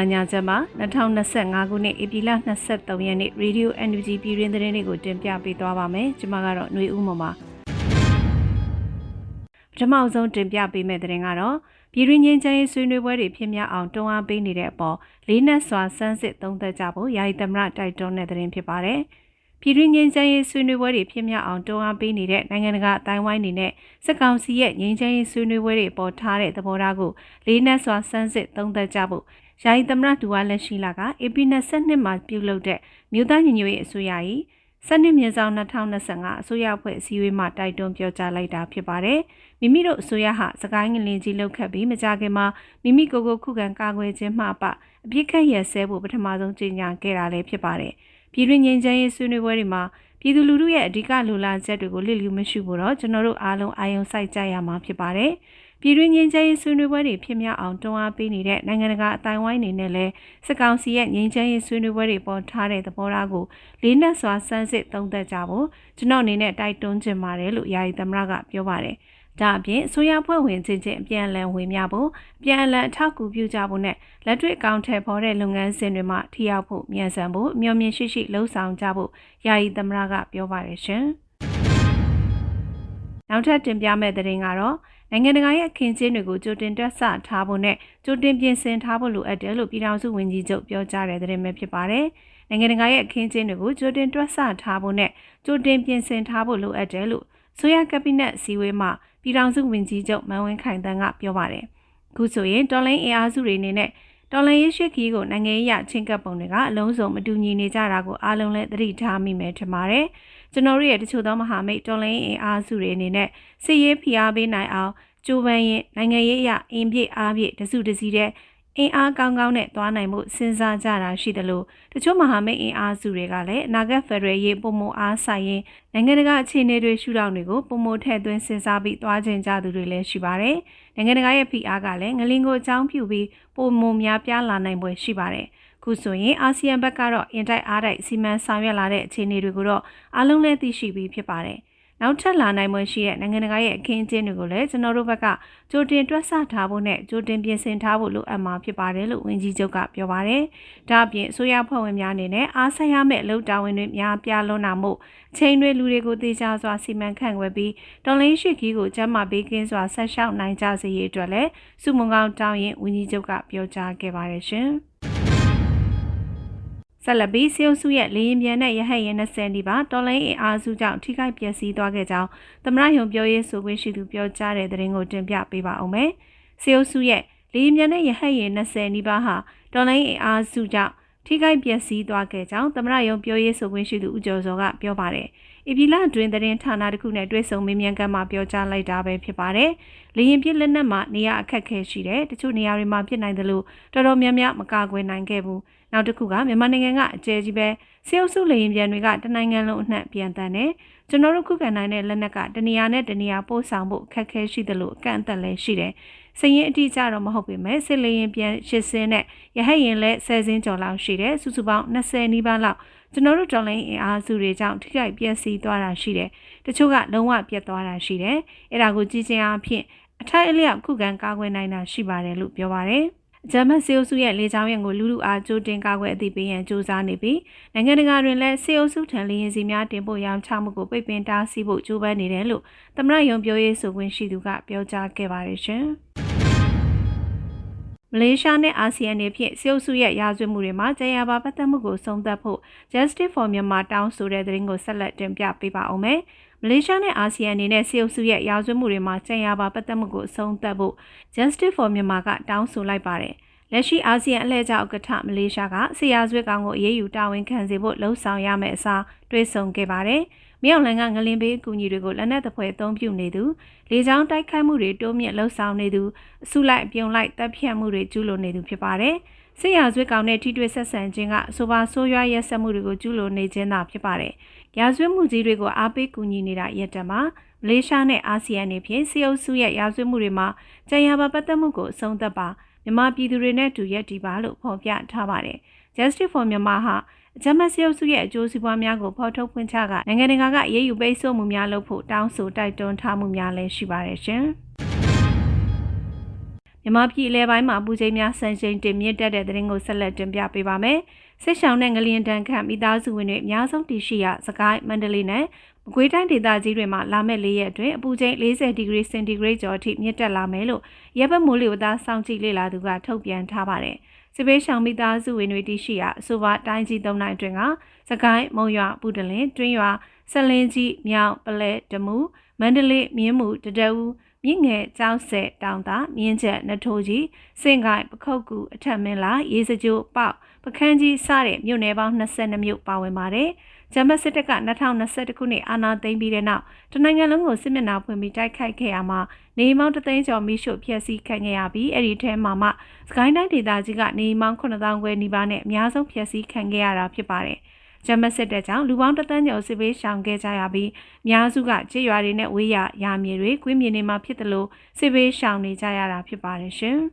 လာညချမ်းမှာ2025ခုနှစ်ဧပြီလ23ရက်နေ့ Radio NUG ပြည်တွင်သတင်းတွေကိုတင်ပြပေးသွားပါမယ်ကျွန်မကတော့ຫນွေဦးမမပထမအဆုံးတင်ပြပေးမယ့်သတင်းကတော့ပြည်တွင်းငင်းချမ်းရေးဆွေးနွေးပွဲတွေဖြစ်မြောက်အောင်တွန်းအားပေးနေတဲ့အပေါ်လေးနက်စွာစမ်းစစ်သုံးသပ်ကြဖို့ယာယီသမရတိုက်တွန်းတဲ့သတင်းဖြစ်ပါတယ်ပြည်တွင်းငင်းချမ်းရေးဆွေးနွေးပွဲတွေဖြစ်မြောက်အောင်တွန်းအားပေးနေတဲ့နိုင်ငံတကာအတိုင်းဝိုင်းနေနဲ့စစ်ကောင်စီရဲ့ငင်းချမ်းရေးဆွေးနွေးပွဲတွေပေါ်ထားတဲ့သဘောထားကိုလေးနက်စွာစမ်းစစ်သုံးသပ်ကြဖို့ ယာယီသမရဒူဝါလက်ရှိလာက AP 22မှာပြုလုပ်တဲ့မြို့သားညီညွတ်ရေးအစိုးရ၏စနစ်မြေဆောင်2025အစိုးရအဖွဲ့အစည်းအဝေးမှာတိုက်တွန်းပြောကြားလိုက်တာဖြစ်ပါတယ်။မိမိတို့အစိုးရဟာစကိုင်းငလင်ကြီးလောက်ခတ်ပြီးမကြခင်မှာမိမိကိုယ်ကိုခုခံကာကွယ်ခြင်းမှပအပြစ်ခတ်ရဆဲဖို့ပထမဆုံးကြေညာခဲ့တာလည်းဖြစ်ပါတယ်။ပြည်တွင်းငြိမ်းချမ်းရေးဆွေးနွေးပွဲတွေမှာပြည်သူလူထုရဲ့အဓိကလူလာချက်တွေကိုလစ်လျူမရှုဖို့တော့ကျွန်တော်တို့အားလုံးအာရုံစိုက်ကြရမှာဖြစ်ပါတယ်။ ပြည်တွင်းငြိမ်းချမ်းရေးဆွေးနွေးပွဲတွေဖြစ်မြောက်အောင်တွန်းအားပေးနေတဲ့နိုင်ငံတကာအတိုင်းဝိုင်းနေနဲ့လည်းစစ်ကောင်စီရဲ့ငြိမ်းချမ်းရေးဆွေးနွေးပွဲတွေပေါ်ထားတဲ့သဘောထားကိုလေးနက်စွာစမ်းစစ်သုံးသပ်ကြဖို့ကျွန်တော်အနေနဲ့တိုက်တွန်းချင်ပါတယ်လို့ယာယီသမရကပြောပါတယ်။ဒါအပြင်အစိုးရဖွဲ့ဝင်ချင်းချင်းအပြန်အလှန်ဝင်များဖို့အပြန်အလှန်အထောက်အကူပြုကြဖို့နဲ့လက်တွေ့အကောင့်ထဲပေါ်တဲ့လုပ်ငန်းစဉ်တွေမှာထိရောက်ဖို့မြန်ဆန်ဖို့မျှော်မြင်ရှိရှိလှုံ့ဆော်ကြဖို့ယာယီသမရကပြောပါတယ်ရှင်။နောက်ထပ်တင်ပြမယ့်သတင်းကတော့ နိုင်ငံတကာရဲ့အခင်းကျင်းတွေကိုကြိုတင်တွက်ဆထားဖို့နဲ့ကြိုတင်ပြင်ဆင်ထားဖို့လိုအပ်တယ်လို့ပြည်ထောင်စုဝန်ကြီးချုပ်ပြောကြားတဲ့သတင်းပဲဖြစ်ပါတယ်။နိုင်ငံတကာရဲ့အခင်းကျင်းတွေကိုကြိုတင်တွက်ဆထားဖို့နဲ့ကြိုတင်ပြင်ဆင်ထားဖို့လိုအပ်တယ်လို့ဆိုရကက်ဘိနက်အစည်းအဝေးမှာပြည်ထောင်စုဝန်ကြီးချုပ်မန်ဝင်းခိုင်တန်းကပြောပါတယ်။အခုဆိုရင်တော်လိုင်းအင်အားစုတွေအနေနဲ့တော်လိုင်းရရှိခီးကိုနိုင်ငံရေးချင်းကပ်ပုံတွေကအလုံးစုံမတူညီနေကြတာကိုအားလုံးလည်းသတိထားမိမယ်ထင်ပါတယ်။ ကျွန်တော်တို့ရဲ့တချို့သောမဟာမိတ်တော်လိုင်းအင်အားစုတွေအနေနဲ့စစ်ရေးဖိအားပေးနိုင်အောင်ကြိုးပမ်းရင်နိုင်ငံရေးအရအင်ပြည့်အားပြည့်တစုတစည်းတဲ့အင်အားကောင်းကောင်းနဲ့သွားနိုင်မှုစဉ်းစားကြတာရှိသလိုတချို့မဟာမိတ်အင်အားစုတွေကလည်းအနာဂတ်ဖက်ဒရယ်ရေးပုံမအားဆိုင်ရင်နိုင်ငံတကာအခြေအနေတွေရှုထောင့်တွေကိုပုံမထည့်သွင်းစဉ်းစားပြီးသွားခြင်းကြသူတွေလည်းရှိပါတယ်။နိုင်ငံတကာရဲ့ဖိအားကလည်းငလင်ကိုအကြောင်းပြုပြီးပုံမများပြားလာနိုင်ပွဲရှိပါတယ်။ ခုဆိုရင်အာဆီယံဘက်ကတော့အင်တိုက်အားတိုက်စီမံဆောင်ရွက်လာတဲ့အခြေအနေတွေကိုတော့အားလုံးလည်းသိရှိပြီးဖြစ်ပါတယ်။နောက်ထပ်လာနိုင်မှုရှိတဲ့နိုင်ငံတကာရဲ့အခင်းအကျင်းတွေကိုလည်းကျွန်တော်တို့ဘက်ကကြိုတင်တွက်ဆထားဖို့နဲ့ကြိုတင်ပြင်ဆင်ထားဖို့လိုအပ်မှာဖြစ်ပါတယ်လို့ဝန်ကြီးချုပ်ကပြောပါတယ်။ဒါအပြင်အစိုးရဖွဲ့ဝင်များအနေနဲ့အားဆိုင်ရမယ့်အလုပ်တာဝန်တွေများပြားလွန်းတာမို့ချိန်တွေလူတွေကိုတေချာစွာစီမံခန့်ခွဲပြီးတော်လင်းရှိခီးကိုကျမ်းမာပေးကင်းစွာဆက်ရှောက်နိုင်ကြစေရေးအတွက်လည်းစုမုံကောင်းတောင်းရင်ဝန်ကြီးချုပ်ကပြောကြားခဲ့ပါတယ်ရှင်။ ဆက်လက်ပြီးစီယုစုရဲ့လေရင်ပြန်တဲ့ရဟတ်ရင်20နီးပါးတော်လိုင်းအင်အားစုကြောင့်ထိခိုက်ပျက်စီးသွားခဲ့ကြောင်းသမရယုံပြောရေးဆိုခွင့်ရှိသူပြောကြားတဲ့သတင်းကိုတင်ပြပေးပါအောင်မယ်။စီယုစုရဲ့လေရင်ပြန်တဲ့ရဟတ်ရင်20နီးပါးဟာတော်လိုင်းအင်အားစုကြောင့်ထိခိုက်ပျက်စီးသွားခဲ့ကြောင်းသမရယုံပြောရေးဆိုခွင့်ရှိသူဦးကျော်စောကပြောပါတယ်။အီပီလာတွင်သတင်းဌာနတစ်ခုနဲ့တွဲဆုံမေးမြန်းခန်းမှာပြောကြားလိုက်တာပဲဖြစ်ပါတယ်။လေရင်ပြစ်လက်နက်မှာနေရာအခက်ခဲရှိတယ်။တချို့နေရာတွေမှာဖြစ်နိုင်တယ်လို့တော်တော်များများမကာကွယ်နိုင်ခဲ့ဘူး။ နောက်တစ်ခုကမြန်မာနိုင်ငံကအကျဲကြီးပဲစေအုပ်စုလေရင်ပြန်တွေကတနိုင်ငံလုံးအနှံ့ပြန်တန်းတယ်ကျွန်တော်တို့ခုခံနိုင်တဲ့လက်နက်ကတနေရာနဲ့တနေရာပို့ဆောင်ဖို့အခက်ခဲရှိတယ်လို့အကန့်အသတ်လည်းရှိတယ်စရင်အတိအကျတော့မဟုတ်ပေမဲ့စစ်လေရင်ပြန်ရှစ်စင်းနဲ့ရဟတ်ရင်လည်း10စင်းကျော်လောက်ရှိတယ်စုစုပေါင်း20နီးပါးလောက်ကျွန်တော်တို့တော်လိုင်းအင်အားစုတွေကြောင့်ထိခိုက်ပျက်စီးသွားတာရှိတယ်တချို့ကလုံးဝပြတ်သွားတာရှိတယ်အဲ့ဒါကိုကြည့်ချင်းအဖြစ်အထိုက်အလျောက်ခုခံကာကွယ်နိုင်တာရှိပါတယ်လို့ပြောပါတယ် ဂျမတ်စေအုပ်စုရဲ့လေကြောင်းရန်ကိုလူလူအားကြိုတင်ကာကွယ်အသိပေးရန်စ조사နေပြီးနိုင်ငံတကာတွင်လည်းစေအုပ်စုထံလေရင်စီများတင်ပို့ရောင်းချမှုကိုပိတ်ပင်တားဆီးဖို့ကြိုးပမ်းနေတယ်လို့သမရယုံပြောရေးဆိုခွင့်ရှိသူကပြောကြားခဲ့ပါတယ်ရှင်မလေးရှားနဲ့အာဆီယံတွေဖြင့်စေအုပ်စုရဲ့ရာဇဝတ်မှုတွေမှာကြာရပါပတ်သက်မှုကိုဆုံးသက်ဖို့ Justice for Myanmar တောင်းဆိုတဲ့သတင်းကိုဆက်လက်တင်ပြပေးပါအောင်မယ်။ မလေးရှားနဲ့အာဆီယံအနေနဲ့စီအုပ်စုရဲ့ရာဇဝတ်မှုတွေမှာကြံရပါပတ်သက်မှုကိုအဆုံးသတ်ဖို့ Justice for Myanmar ကတောင်းဆိုလိုက်ပါတယ်။လက်ရှိအာဆီယံအလှည့်ကျဥက္ကဋ္ဌမလေးရှားကဆီယာဇွတ်ကောင်ကိုအရေးယူတာဝန်ခံစေဖို့လှုံ့ဆော်ရမယ့်အစားတွေးဆုံခဲ့ပါတယ်။မြောက်လန်ကငလင်ဘေးအကူအညီတွေကိုလက်နက်သဖွယ်အသုံးပြုနေသူလေကြောင်းတိုက်ခိုက်မှုတွေတိုးမြင့်လှုံ့ဆော်နေသူအစုလိုက်ပြုံလိုက်တပ်ဖြတ်မှုတွေကျူးလွန်နေသူဖြစ်ပါတယ်။ စစ်ရာဇဝတ်ကောင်နဲ့ထိတွေ့ဆက်ဆံခြင်းကအဆိုပါဆိုးရွားရက်စက်မှုတွေကိုကျူးလွန်နေခြင်းသာဖြစ်ပါတယ်။ရာဇဝတ်မှုကြီးတွေကိုအားပေးကူညီနေတာရက်တမှာမလေးရှားနဲ့အာဆီယံနေဖြင့်စီအုပ်စုရဲ့ရာဇဝတ်မှုတွေမှာကြံရပါပတ်သက်မှုကိုအဆုံးသတ်ပါမြန်မာပြည်သူတွေနဲ့တူရက်တီပါလို့ဖော်ပြထားပါတယ်။ Justice for Myanmar ဟာအကြမ်းဖက်စီအုပ်စုရဲ့အကျိုးစီးပွားများကိုဖော်ထုတ်ဖွင့်ချကနိုင်ငံတကာကအရေးယူပိတ်ဆို့မှုများလုပ်ဖို့တောင်းဆိုတိုက်တွန်းထားမှုများလည်းရှိပါတယ်ရှင်။ မြန်မာပြည်အလဲပိုင်းမှာပူချိန်များဆန်ချိန်တင်မြင့်တက်တဲ့သတင်းကိုဆက်လက်တင်ပြပေးပါမယ်။စစ်ရှောင်းနဲ့ငလျင်တန်ခန့်မိသားစုဝင်တွေအများဆုံးတည်ရှိရာစကိုင်းမန္တလေးနဲ့မကွေးတိုင်းဒေသကြီးတွေမှာလာမယ့်၄ရက်အတွင်းအပူချိန်40ဒီဂရီစင်တီဂရိတ်ကျော်အထိမြင့်တက်လာမယ်လို့ရပ်ဘက်မိုးလေဝသစောင့်ကြည့်လေ့လာသူကထုတ်ပြန်ထားပါတယ်။စစ်ဘေးရှောင်မိသားစုဝင်တွေတည်ရှိရာအဆိုပါတိုင်းကြီး၃နိုင်အတွင်းကစကိုင်းမုံရွာပူတလင်းတွင်းရွာဆက်လင်းကြီးမြောက်ပလဲတမူမန္တလေးမြင်းမှုတတအူး မြင့်ငယ်ကျောင်းဆဲတောင်သာမြင်းချက်နထိုးကြီးစင်ကိုင်ပခုတ်ကူအထက်မင်းလာရေစကြိုပေါက်ပခန်းကြီးစတဲ့မြို့နယ်ပေါင်း22မြို့ပါဝင်ပါတယ်။ဂျမတ်စစ်တပ်က2021ခုနှစ်အာဏာသိမ်းပြီးတဲ့နောက်တနိုင်ငံလုံးကိုစစ်မျက်နှာဖွင့်ပြီးတိုက်ခိုက်ခဲ့ရမှာနေမောင်းတသိန်းကျော်မိရှုဖျက်ဆီးခံခဲ့ရပြီးအဲ့ဒီထဲမှာမှစကိုင်းတိုင်းဒေသကြီးကနေမောင်း9000ခွဲနီးပါးနဲ့အများဆုံးဖျက်ဆီးခံခဲ့ရတာဖြစ်ပါတယ်။ ဂျမစစ်တပ်ကြောင့်လူပေါင်းတသန်းကျော်စစ်ဘေးရှောင်ခဲ့ကြရပြီးအများစုကကြေးရွာတွေနဲ့ဝေးရရာမြေတွေကွင်းမြေတွေမှာဖြစ်တယ်လို့စစ်ဘေးရှောင်နေကြရတာဖြစ်ပါတယ်ရှင်။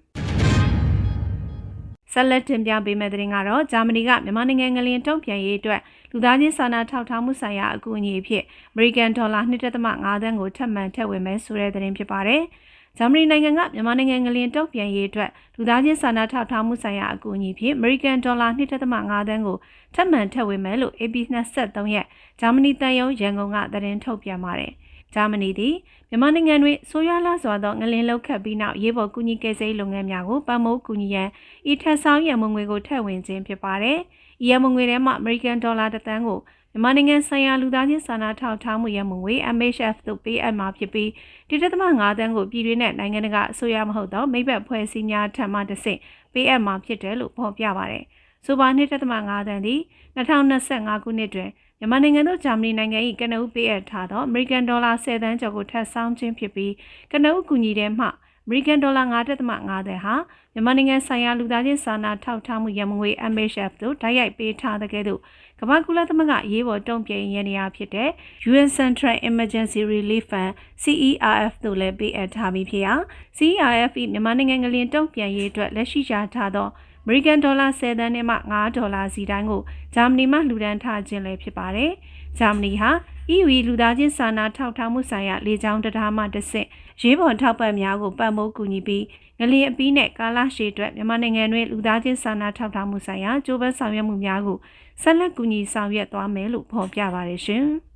ဆက်လက်တင်ပြပေးမယ့်သတင်းကတော့ဂျာမနီကမြန်မာနိုင်ငံငလျင်တုံ့ပြန်ရေးအတွက်လူသားချင်းစာနာထောက်ထားမှုဆိုင်ရာအကူအညီအဖြစ်အမေရိကန်ဒေါ်လာ1.5သန်းကိုထပ်မံထည့်ဝင်မယ်ဆိုတဲ့သတင်းဖြစ်ပါတယ်။ ဂျာမနီနိုင်ငံကမြန်မာနိုင်ငံငလျင်တုံ့ပြန်ရေးအတွက်လူသားချင်းစာနာထောက်ထားမှုဆိုင်ရာအကူအညီဖြင့်အမေရိကန်ဒေါ်လာ1.5သန်းကိုထပ်မံထည့်ဝင်မယ်လို့ AP 23ရက်ဂျာမနီတန်ယုံရန်ကုန်ကသတင်းထုတ်ပြန်ပါတယ်။ဂျာမနီသည်မြန်မာနိုင်ငံတွင်ဆိုးရွားလာစွာသောငလင်လောက်ခတ်ပြီးနောက်ရေးပေါ်ကူညီကယ်ဆယ်လုပ်ငန်းများကိုပံ့ပိုးကူညီရန်ဤထက်ဆောင်ရန်မငွေကိုထည့်ဝင်ခြင်းဖြစ်ပါတယ်။ဤရန်မငွေထဲမှအမေရိကန်ဒေါ်လာ1သန်းကို မြန်မာနိုင်ငံဆိုင်ရာလူသားချင်းစာနာထောက်ထားမှုရမငွေ MHF သို့ပေးအပ်မှာဖြစ်ပြီး1.5တန်းကိုပြည်တွင်းနဲ့နိုင်ငံတကာအစိုးရမဟုတ်သောမိဘဖွဲ့စည်းများထံမှတဆင့်ပေးအပ်မှာဖြစ်တယ်လို့ဖော်ပြပါတယ်။ဆိုပါ1.5တန်းသည်2025ခုနှစ်တွင်မြန်မာနိုင်ငံတို့ဂျာမနီနိုင်ငံ၏ကနဦးပေးအပ်ထားသောအမေရိကန်ဒေါ်လာ10သန်းကျော်ကိုထပ်ဆောင်ခြင်းဖြစ်ပြီးကနဦးကူညီတဲ့မှအမေရိကန်ဒေါ်လာ9.5သန်းဟာမြန်မာနိုင်ငံဆိုင်ရာလူသားချင်းစာနာထောက်ထားမှုရမငွေ MHF သို့တိုက်ရိုက်ပေးထားတဲ့ကဲ့သို့ ကမ္ဘာကုလသမဂ္ဂရေးပေါ်တုံ့ပြန်ရေးနေရာဖြစ်တဲ့ UN Central Emergency Relief Fund CERF သို့လည်းပေးအပ်ထားပြီးဖြစ်ရာ CERF ၏မြန်မာနိုင်ငံကလင်တုံ့ပြန်ရေးအတွက်လက်ရှိရထားသောအမေရိကန်ဒေါ်လာ10သန်းနဲ့မှ9ဒေါ်လာစီတိုင်းကိုဂျာမနီမှလှူဒန်းထားခြင်းလည်းဖြစ်ပါတယ်။ဂျာမနီဟာ EU လူသားချင်းစာနာထောက်ထားမှုဆိုင်ရာလေကြောင်းတရားမှတဆင့်ရေးပေါ်ထောက်ပံ့များကိုပံ့ပိုးကူညီပြီးငလျင်အပီးနဲ့ကာလရှည်အတွက်မြန်မာနိုင်ငံတွင်လူသားချင်းစာနာထောက်ထားမှုဆိုင်ရာကြိုးပမ်းဆောင်ရွက်မှုများကိုဆက်လက်ကူညီဆောင်ရွက်သွားမယ်လို့ဖော်ပြပါတယ်ရှင်။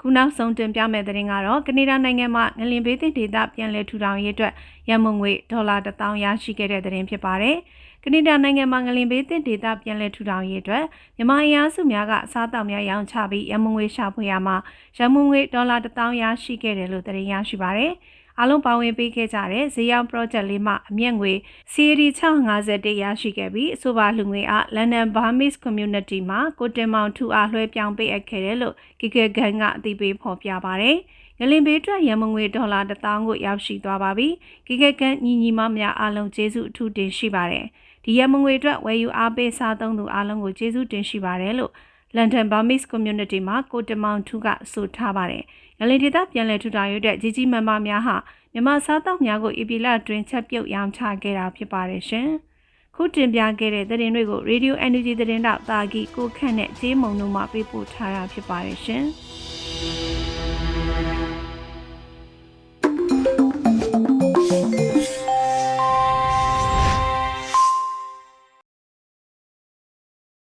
ခုနောက်ဆုံးတင်ပြမယ့်သတင်းကတော့ကနေဒါနိုင်ငံမှာငလင်ဘေးသင့်ဒေသပြန်လည်ထူထောင်ရေးအတွက်ရန်မုံငွေဒေါ်လာ1000ရရှိခဲ့တဲ့သတင်းဖြစ်ပါတယ်။ ကနေဒါနိုင်ငံမှာငလင်ဘေးသင့်ဒေသပြန်လည်ထူထောင်ရေးအတွက်မြန်မာအင်အားစုများကအစားအသောက်များရောင်းချပြီးရန်မုံငွေရှာဖွေရမှာရန်မုံငွေဒေါ်လာ1000ရရှိခဲ့တယ်လို့သတင်းရရှိပါတယ်။အားလုံးပါဝင်ပေးခဲ့ကြတဲ့ဈေးရောင်း project လေးမှအမြင့်ငွေ CAD 651ရရှိခဲ့ပြီးအဆိုပါလူငွေအား London Burmese Community မှာကိုတင်မောင်ထူအားလွှဲပြောင်းပေးအပ်ခဲ့တယ်လို့ KK Gang ကအသိပေးဖော်ပြပါဗျ။ငလင်ဘေးအတွက်ရမငွေဒေါ်လာ1000ကိုရောက်ရှိသွားပါပြီ။ KK Gang ညီညီမများအားလုံးကျေးဇူးအထူးတင်ရှိပါတယ်။ ဒီရမငွေအတွက်ဝယ်ယူအားပေးစားသုံးသူအားလုံးကိုကျေးဇူးတင်ရှိပါတယ်လို့ London Burmese Community မှာကိုတမောင်ထူးကဆိုထားပါတယ်။ငလင်ဒေသပြန်လည်ထူထောင်ရေးအတွက်ကြီးကြီးမားမားများဟာမြန်မာစားတောက်များကိုအီပီလာတွင်ချက်ပြုတ်ရောင်းချခဲ့တာဖြစ်ပါတယ်ရှင်။ခုတင်ပြခဲ့တဲ့သတင်းတွေကို Radio Energy သတင်းတောက်တာဂီကိုခန့်နဲ့ဂျေးမုံတို့မှပေးပို့ထားတာဖြစ်ပါတယ်ရှင်။